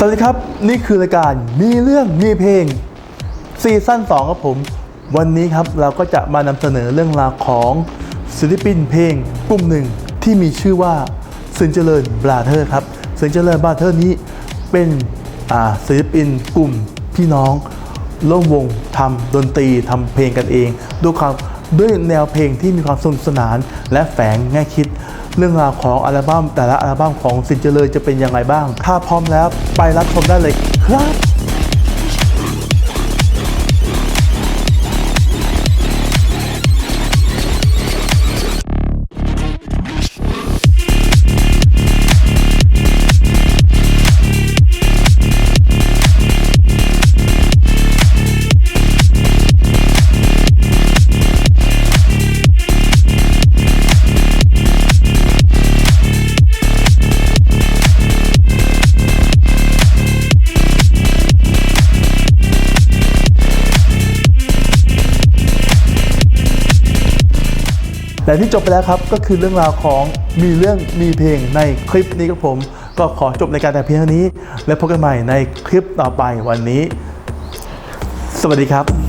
สวัสดีครับ นี่คือรายการมีเรื่องมีเพลงซีซั่น2ครับผม วันนี้ครับเราก็จะมานำเสนอเรื่องราวของศิลปินเพลงกลุ่มหนึ่งที่มีชื่อว่าสินเจริญบราเธอร์ครับสินเจริญบราเธอร์นี้เป็นศิลปินกลุ่มพี่น้องร่วมวงทำดนตรีทำเพลงกันเอง ด้วยความด้วยแนวเพลงที่มีความสนุกสนาน และแฝงแง่คิด เรื่องราวของอัลบั้มแต่ละอัลบั้มของสินเจริญจะเป็นยังไงบ้าง ถ้าพร้อมแล้วไปรับชมได้เลยครับ และที่จบไปแล้วครับก็คือเรื่องราวของมีเรื่องมีเพลงในคลิปนี้ครับผม ก็ขอจบในการแต่เพียงเท่านี้ และพบกันใหม่ในคลิปต่อไปวันนี้ สวัสดีครับ